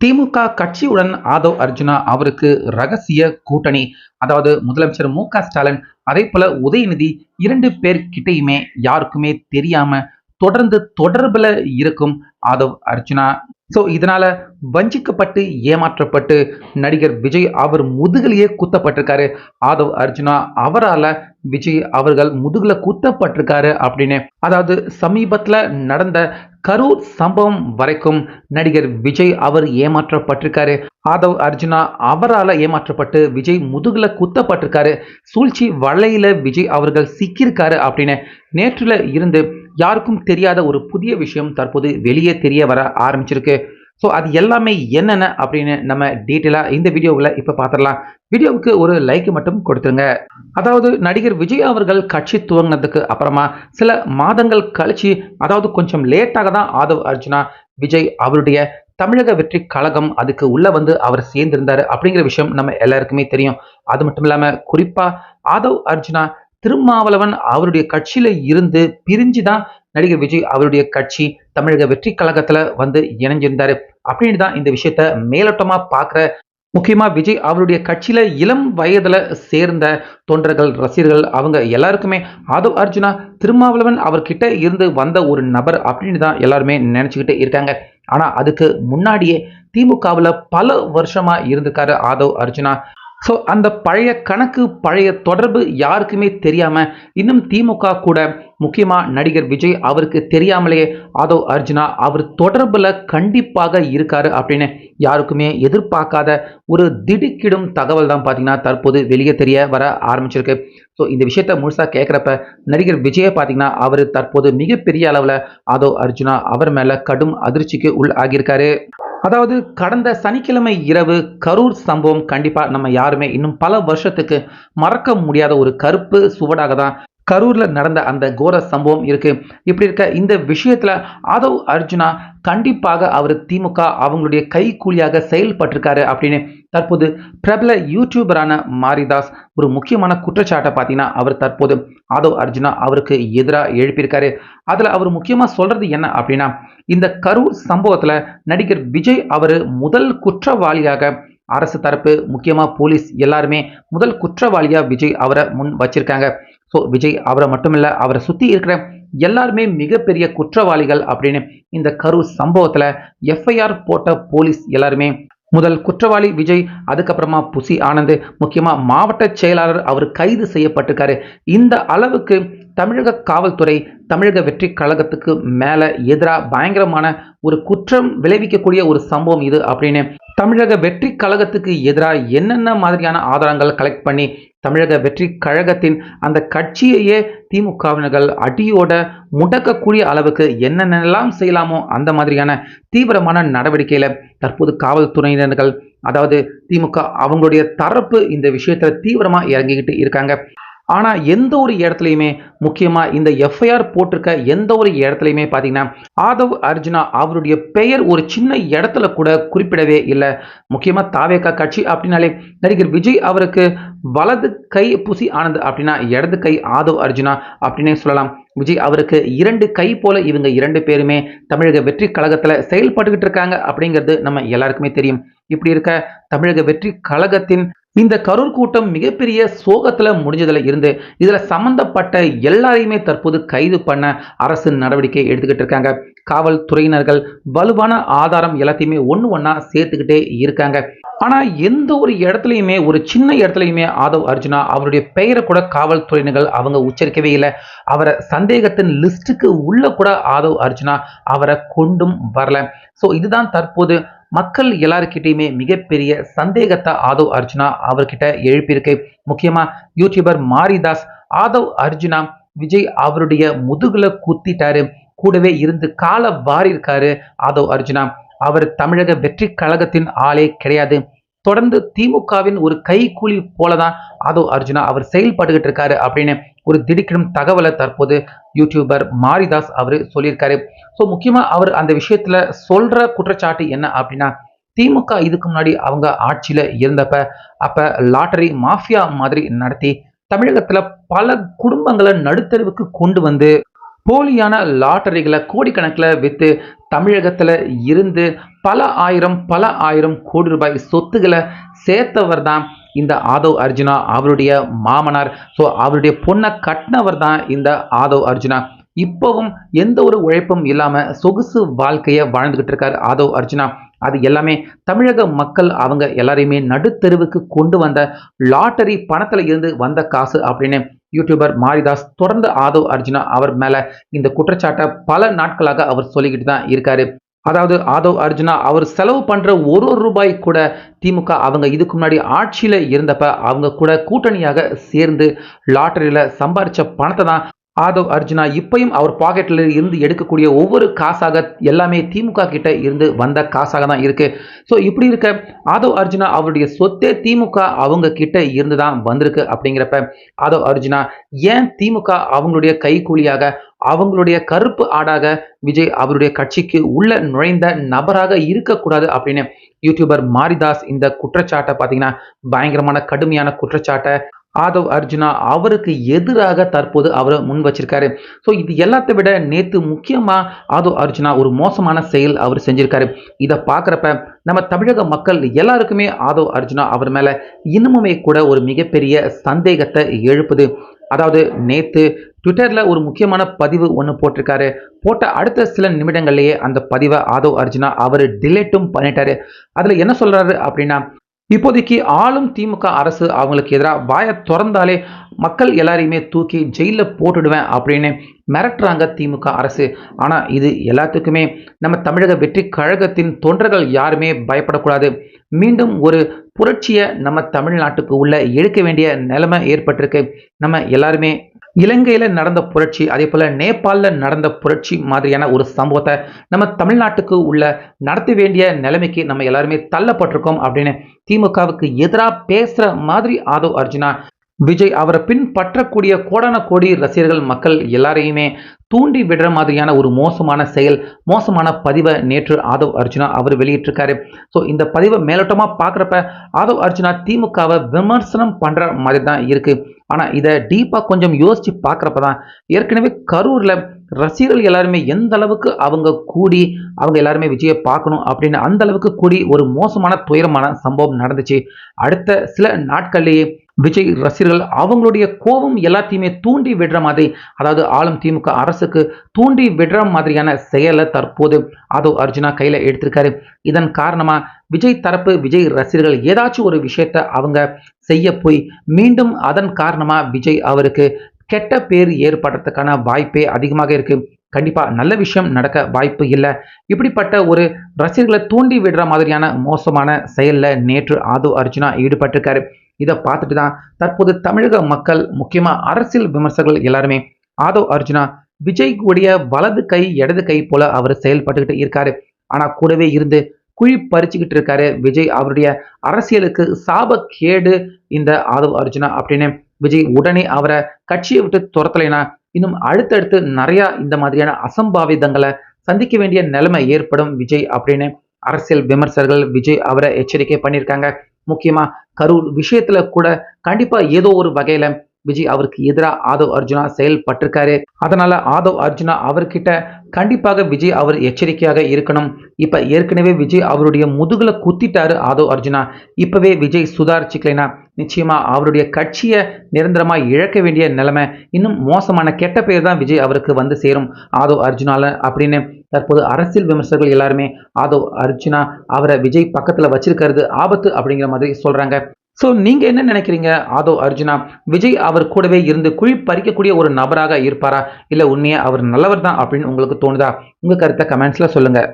திமுக கட்சியுடன் ஆதவ் அர்ஜுனா அவருக்கு ரகசிய கூட்டணி. அதாவது முதலமைச்சர் மு க ஸ்டாலின் அதே போல உதயநிதி இரண்டு பேர்கிட்டயுமே யாருக்குமே தெரியாம தொடர்ந்து தொடர்புல இருக்கும் ஆதவ் அர்ஜுனா. ஸோ இதனால வஞ்சிக்கப்பட்டு ஏமாற்றப்பட்டு நடிகர் விஜய் அவர் முதுகிலேயே குத்தப்பட்டிருக்காரு. ஆதவ் அர்ஜுனா அவரால் விஜய் அவர்கள் முதுகுல குத்தப்பட்டிருக்காரு அப்படின்னு. அதாவது சமீபத்தில் நடந்த கரூர் சம்பவம் வரைக்கும் நடிகர் விஜய் அவர் ஏமாற்றப்பட்டிருக்காரு. ஆதவ் அர்ஜுனா அவரால் ஏமாற்றப்பட்டு விஜய் முதுகில் குத்தப்பட்டிருக்காரு. சூழ்ச்சி வலையில் விஜய் அவர்கள் சிக்கியிருக்காரு அப்படின்னு நேற்றில் இருந்து யாருக்கும் தெரியாத ஒரு புதிய விஷயம் தற்போது வெளியே தெரிய வர ஆரம்பிச்சிருக்கு. ஸோ அது எல்லாமே என்னென்ன அப்படின்னு நம்ம டீட்டெயிலாக இந்த வீடியோவில் இப்போ பார்த்துடலாம் வீடியோவுக்கு ஒரு லைக் மட்டும் கொடுத்துருங்க. அதாவது நடிகர் விஜய் அவர்கள் கட்சி துவங்கினதுக்கு அப்புறமா சில மாதங்கள் கழிச்சு அதாவது கொஞ்சம் லேட்டாக தான் ஆதவ் அர்ஜுனா விஜய் அவருடைய தமிழக வெற்றி கழகம் அதுக்கு உள்ளே வந்து அவர் சேர்ந்திருந்தார் அப்படிங்கிற விஷயம் நம்ம எல்லாருக்குமே தெரியும். அது மட்டும் இல்லாமல் குறிப்பாக ஆதவ் அர்ஜுனா திருமாவளவன் அவருடைய கட்சியில இருந்து பிரிஞ்சு தான் நடிகர் விஜய் அவருடைய கட்சி தமிழக வெற்றி கழகத்துல வந்து இணைஞ்சிருந்தாரு. அப்படின்னு தான் இந்த விஷயத்த மேலோட்டமா பாக்குற முக்கியமா விஜய் அவருடைய கட்சியில இளம் வயதுல சேர்ந்த தொண்டர்கள் ரசிகர்கள் அவங்க எல்லாருக்குமே ஆதவ் அர்ஜுனா திருமாவளவன் அவர்கிட்ட இருந்து வந்த ஒரு நபர் அப்படின்னு தான் எல்லாருமே நினைச்சுக்கிட்டு இருக்காங்க. ஆனா அதுக்கு முன்னாடியே திமுகவில் பல வருஷமா இருந்திருக்காரு ஆதவ் அர்ஜுனா. ஸோ அந்த பழைய கணக்கு பழைய தொடர்பு யாருக்குமே தெரியாம இன்னும் திமுக கூட முக்கியமாக நடிகர் விஜய் அவருக்கு தெரியாமலேயே ஆதவ் அர்ஜுனா அவர் தொடர்பில் கண்டிப்பாக இருக்கார் அப்படின்னு யாருக்குமே எதிர்பார்க்காத ஒரு திடுக்கிடும் தகவல் தான் பார்த்தீங்கன்னா தற்போது வெளியே தெரிய வர ஆரம்பிச்சிருக்கு. ஸோ இந்த விஷயத்த முழுசாக கேட்குறப்ப நடிகர் விஜயை பார்த்தீங்கன்னா அவர் தற்போது மிகப்பெரிய அளவில் ஆதவ் அர்ஜுனா அவர் மேலே கடும் அதிர்ச்சிக்கு உள் ஆகியிருக்காரு அதாவது கடந்த சனிக்கிழமை இரவு கரூர் சம்பவம் கண்டிப்பாக நம்ம யாருமே இன்னும் பல வருஷத்துக்கு மறக்க முடியாத ஒரு கருப்பு சுவடாக தான் கரூரில் நடந்த அந்த கோர சம்பவம் இருக்கு. இப்படி இருக்க இந்த விஷயத்தில் ஆதவ் அர்ஜுனா கண்டிப்பாக அவர் திமுக அவங்களுடைய கைக்கூலியாக செயல்பட்டிருக்காரு அப்படின்னு தற்போது பிரபல யூடியூபரான மாரிதாஸ் ஒரு முக்கியமான குற்றச்சாட்டை பார்த்தீங்கன்னா அவர் தற்போது ஆதவ் அர்ஜுனா அவருக்கு எதிராக எழுப்பியிருக்காரு. அதில் அவர் முக்கியமாக சொல்கிறது என்ன அப்படின்னா இந்த கரூர் சம்பவத்தில் நடிகர் விஜய் அவர் முதல் குற்றவாளியாக அரசு தரப்பு முக்கியமாக போலீஸ் எல்லாருமே முதல் குற்றவாளியாக விஜய் அவரை முன் வச்சிருக்காங்க. ஸோ விஜய் அவரை மட்டுமில்ல அவரை சுற்றி இருக்கிற எல்லாருமே மிகப்பெரிய குற்றவாளிகள் அப்படின்னு இந்த கரூர் சம்பவத்தில் எஃப்ஐஆர் போட்ட போலீஸ் எல்லாருமே முதல் குற்றவாளி விஜய் அதுக்கப்புறமா புசி ஆனந்த் முக்கியமாக மாவட்ட செயலாளர் அவர் கைது செய்யப்பட்டிருக்காரு. இந்த அளவுக்கு தமிழக காவல்துறை தமிழக வெற்றி கழகத்துக்கு மேலே எதிராக பயங்கரமான ஒரு குற்றம் விளைவிக்கக்கூடிய ஒரு சம்பவம் இது அப்படின்னு தமிழக வெற்றி கழகத்துக்கு எதிராக என்னென்ன மாதிரியான ஆதாரங்கள் கலெக்ட் பண்ணி தமிழக வெற்றி கழகத்தின் அந்த கட்சியையே திமுகவினர்கள் அடியோட முடக்கக்கூடிய அளவுக்கு என்னென்னலாம் செய்யலாமோ அந்த மாதிரியான தீவிரமான நடவடிக்கையில் தற்போது காவல்துறையினர்கள் அதாவது திமுக அவங்களுடைய தரப்பு இந்த விஷயத்தில் தீவிரமாக இறங்கிக்கிட்டு இருக்காங்க. ஆனால் எந்த ஒரு இடத்துலையுமே முக்கியமாக இந்த எஃப்ஐஆர் போட்டிருக்க எந்த ஒரு இடத்துலையுமே பார்த்தீங்கன்னா ஆதவ் அர்ஜுனா அவருடைய பெயர் ஒரு சின்ன இடத்துல கூட குறிப்பிடவே இல்லை. முக்கியமாக தாவேக்கா கட்சி அப்படின்னாலே நடிகர் விஜய் அவருக்கு வலது கை புசி ஆனந்த் அப்படின்னா இடது கை ஆதவ் அர்ஜுனா அப்படின்னே சொல்லலாம். விஜய் அவருக்கு இரண்டு கை போல இவங்க இரண்டு பேருமே தமிழக வெற்றி கழகத்தில் செயல்பட்டுக்கிட்டு இருக்காங்க அப்படிங்கிறது நம்ம எல்லாருக்குமே தெரியும். இப்படி இருக்க தமிழக வெற்றி கழகத்தின் இந்த கரூர் கூட்டம் மிகப்பெரிய சோகத்தில் முடிஞ்சதில் இருந்து இதில் சம்பந்தப்பட்ட எல்லாரையுமே தற்போது கைது பண்ண அரசு நடவடிக்கை எடுத்துக்கிட்டு இருக்காங்க. காவல்துறையினர்கள் வலுவான ஆதாரம் எல்லாத்தையுமே ஒன்று ஒன்றா சேர்த்துக்கிட்டே இருக்காங்க. ஆனால் எந்த ஒரு இடத்துலையுமே ஒரு சின்ன இடத்துலையுமே ஆதவ் அர்ஜுனா அவருடைய பெயரை கூட காவல்துறையினர்கள் அவங்க உச்சரிக்கவே இல்லை. அவரை சந்தேகத்தின் லிஸ்ட்டுக்கு உள்ள கூட ஆதவ் அர்ஜுனா அவரை கொண்டும் வரல. ஸோ இதுதான் தற்போது மக்கள் எல்லாருக்கிட்டையுமே மிகப்பெரிய சந்தேகத்தை ஆதவ் அர்ஜுனா அவர்கிட்ட எழுப்பியிருக்கு. முக்கியமா யூடியூபர் மாரிதாஸ் ஆதவ் அர்ஜுனா விஜய் அவருடைய முதுகுல குத்திட்டாரு. கூடவே இருந்து கால வாரி இருக்காரு ஆதவ் அர்ஜுனா. அவர் தமிழக வெற்றி கழகத்தின் ஆளே கிடையாது. தொடர்ந்து திமுகவின் ஒரு கைக்கூலி போலதான் அதோ அர்ஜுனா அவர் செயல்பட்டுக்கிட்டு இருக்காரு அப்படின்னு ஒரு திடுக்கிடும் தகவலை தற்போது யூடியூபர் மாரிதாஸ் அவர் சொல்லியிருக்காரு. ஸோ முக்கியமாக அவர் அந்த விஷயத்தில் சொல்கிற குற்றச்சாட்டு என்ன அப்படின்னா திமுக இதுக்கு முன்னாடி அவங்க ஆட்சியில் இருந்தப்ப அப்போ லாட்டரி மாஃபியா மாதிரி நடத்தி தமிழகத்தில் பல குடும்பங்களை நடுத்தருவுக்கு கொண்டு வந்து போலியான லாட்டரிகளை கோடிக்கணக்கில் விற்று தமிழகத்தில் இருந்து பல ஆயிரம் பல ஆயிரம் கோடி ரூபாய் சொத்துக்களை சேர்த்தவர் தான் இந்த ஆதவ் அர்ஜுனா. அவருடைய மாமனார். ஸோ அவருடைய பொண்ணை கட்டினவர் தான் இந்த ஆதவ் அர்ஜுனா. இப்போவும் எந்த ஒரு உழைப்பும் இல்லாமல் சொகுசு வாழ்க்கையை வாழ்ந்துகிட்டு இருக்கார் ஆதவ் அர்ஜுனா. அது எல்லாமே தமிழக மக்கள் அவங்க எல்லாரையுமே நடுத்தெருவுக்கு கொண்டு வந்த லாட்டரி பணத்தில் இருந்து வந்த காசு அப்படின்னு யூடியூபர் மாரிதாஸ் தொடர்ந்து ஆதவ் அர்ஜுனா அவர் மேல இந்த குற்றச்சாட்டை பல நாட்களாக அவர் சொல்லிக்கிட்டு தான் இருக்காரு. அதாவது ஆதவ் அர்ஜுனா அவர் செலவு பண்ற ஒரு ஒரு ரூபாய் கூட திமுக அவங்க இதுக்கு முன்னாடி ஆட்சியில இருந்தப்ப அவங்க கூட கூட்டணியாக சேர்ந்து லாட்டரியில சம்பாரித்த பணத்தை தான் ஆதவ் அர்ஜுனா இப்பயும் அவர் பாக்கெட்ல இருந்து எடுக்கக்கூடிய ஒவ்வொரு காசாக எல்லாமே திமுக கிட்ட இருந்து வந்த காசாக தான் இருக்கு. ஸோ இப்படி இருக்க ஆதவ் அர்ஜுனா அவருடைய சொத்தே திமுக அவங்க கிட்ட இருந்து தான் வந்திருக்கு அப்படிங்கிறப்ப ஆதவ் அர்ஜுனா ஏன் திமுக அவங்களுடைய கைக்கூலியாக அவங்களுடைய கருப்பு ஆடாக விஜய் அவருடைய கட்சிக்கு உள்ள நுழைந்த நபராக இருக்கக்கூடாது அப்படின்னு யூடியூபர் மாரிதாஸ் இந்த குற்றச்சாட்டை பார்த்தீங்கன்னா பயங்கரமான கடுமையான குற்றச்சாட்டை ஆதவ் அர்ஜுனா அவருக்கு எதிராக தற்போது அவர் முன் வச்சிருக்காரு. ஸோ இது எல்லாத்தை விட நேற்று முக்கியமாக ஆதவ் அர்ஜுனா ஒரு மோசமான செயல் அவர் செஞ்சிருக்காரு. இதை பார்க்குறப்ப நம்ம தமிழக மக்கள் எல்லாருக்குமே ஆதவ் அர்ஜுனா அவர் மேலே இன்னமுமே கூட ஒரு மிகப்பெரிய சந்தேகத்தை எழுப்புது. அதாவது நேற்று ட்விட்டரில் ஒரு முக்கியமான பதிவு ஒன்று போட்டிருக்காரு. போட்ட அடுத்த சில நிமிடங்கள்லேயே அந்த பதிவை ஆதவ் அர்ஜுனா அவர் டிலேட்டும் பண்ணிட்டாரு. அதில் என்ன சொல்கிறாரு அப்படின்னா இப்போதைக்கு ஆளும் திமுக அரசு அவங்களுக்கு எதிராக வாயை திறந்தாலே மக்கள் எல்லாரையுமே தூக்கி ஜெயிலில் போட்டுடுவேன் அப்படின்னு மிரட்டுறாங்க திமுக அரசு. ஆனால் இது எல்லாத்துக்குமே நம்ம தமிழக வெற்றி கழகத்தின் தொண்டர்கள் யாருமே பயப்படக்கூடாது. மீண்டும் ஒரு புரட்சியை நம்ம தமிழ்நாட்டுக்கு உள்ள எடுக்க வேண்டிய நிலைமை ஏற்பட்டிருக்கு. நம்ம எல்லாருமே இலங்கையில் நடந்த புரட்சி அதே போல் நேபாளில் நடந்த புரட்சி மாதிரியான ஒரு சம்பவத்தை நம்ம தமிழ்நாட்டுக்கு உள்ள நடத்த வேண்டிய நிலைமைக்கு நம்ம எல்லாருமே தள்ளப்பட்டிருக்கோம் அப்படின்னு திமுகவுக்கு எதிராக பேசுகிற மாதிரி ஆதவ் அர்ஜுனா விஜய் அவரை பின்பற்றக்கூடிய கோடான கோடி ரசிகர்கள் மக்கள் எல்லாரையுமே தூண்டி விடுற மாதிரியான ஒரு மோசமான செயல் மோசமான பதிவை நேற்று ஆதவ் அர்ஜுனா அவர் வெளியிட்டிருக்காரு. ஸோ இந்த பதிவை மேலோட்டமாக பார்க்குறப்ப ஆதவ் அர்ஜுனா திமுகவை விமர்சனம் பண்ணுற மாதிரி தான் இருக்குது ஆனால் இதை டீப்பாக கொஞ்சம் யோசித்து பார்க்குறப்ப தான் ஏற்கனவே கரூரில் ரசிகர்கள் எல்லாருமே எந்த அளவுக்கு அவங்க கூடி அவங்க எல்லாருமே விஜயை பார்க்கணும் அப்படின்னு அந்த அளவுக்கு கூடி ஒரு மோசமான துயரமான சம்பவம் நடந்துச்சு. அடுத்த சில நாட்கள்லேயே விஜய் ரசிகர்கள் அவங்களுடைய கோபம் எல்லாத்தையுமே தூண்டி விடுற மாதிரி அதாவது ஆளும் திமுக அரசுக்கு தூண்டி விடுற மாதிரியான செயலை தற்போது அதோ அர்ஜுனா கையில் எடுத்திருக்காரு. இதன் காரணமா விஜய் தரப்பு விஜய் ரசிகர்கள் ஏதாச்சும் ஒரு விஷயத்த அவங்க செய்ய போய் மீண்டும் அதன் காரணமா விஜய் அவருக்கு கெட்ட பேர் ஏற்படுறதுக்கான வாய்ப்பே அதிகமாக இருக்கு. கண்டிப்பாக நல்ல விஷயம் நடக்க வாய்ப்பு இல்லை. இப்படிப்பட்ட ஒரு ரசிகர்களை தூண்டி விடுற மாதிரியான மோசமான செயலில் நேற்று ஆது அர்ஜுனா ஈடுபட்டிருக்காரு. இதை பார்த்துட்டு தான் தற்போது தமிழக மக்கள் முக்கியமா அரசியல் விமர்சகர்கள் எல்லாருமே ஆதவ் அர்ஜுனா விஜய் கூடிய வலது கை இடது கை போல அவர் செயல்பட்டுக்கிட்டு இருக்காரு. ஆனா கூடவே இருந்து குழி பறிச்சுக்கிட்டு இருக்காரு விஜய் அவருடைய அரசியலுக்கு சாபக்கேடு இந்த ஆதவ் அர்ஜுனா அப்படின்னு. விஜய் உடனே அவரை கட்சியை விட்டு துரத்தலைனா இன்னும் அடுத்தடுத்து நிறைய இந்த மாதிரியான அசம்பாவிதங்களை சந்திக்க வேண்டிய நிலைமை ஏற்படும் விஜய் அப்படின்னு. அரசியல் விமர்சகர்கள் விஜய் அவரை எச்சரிக்கை பண்ணியிருக்காங்க. முக்கியமா கரூர் விஷயத்துல கூட கண்டிப்பா ஏதோ ஒரு வகையில விஜய் அவருக்கு எதிராக ஆதவ் அர்ஜுனா செயல்பட்டிருக்காரு. அதனால ஆதவ் அர்ஜுனா அவர்கிட்ட கண்டிப்பாக விஜய் அவர் எச்சரிக்கையாக இருக்கணும். இப்போ ஏற்கனவே விஜய் அவருடைய முதுகில் குத்திட்டாரு ஆதவ் அர்ஜுனா. இப்பவே விஜய் சுதாரிச்சுக்கலைனா நிச்சயமா அவருடைய கட்சியை நிரந்தரமா இழக்க வேண்டிய நிலைமை இன்னும் மோசமான கெட்ட பேர் தான் விஜய் அவருக்கு வந்து சேரும். ஆதவ் அர்ஜுனால அப்படின்னு தற்போது அரசியல் விமர்சகர்கள் எல்லாருமே ஆதவ் அர்ஜுனா அவரை விஜய் பக்கத்துல வச்சிருக்கிறது ஆபத்து அப்படிங்கிற மாதிரி சொல்றாங்க. ஸோ நீங்கள் என்ன நினைக்கிறீங்க? ஆதோ அர்ஜுனா விஜய் அவர் கூடவே இருந்து குழி பறிக்கக்கூடிய ஒரு நபராக இருப்பாரா? இல்லை உண்மையாக அவர் நல்லவர் தான்? அப்படின்னு உங்களுக்கு தோணுதா? உங்கள் கருத்தை கமெண்ட்ஸில் சொல்லுங்கள்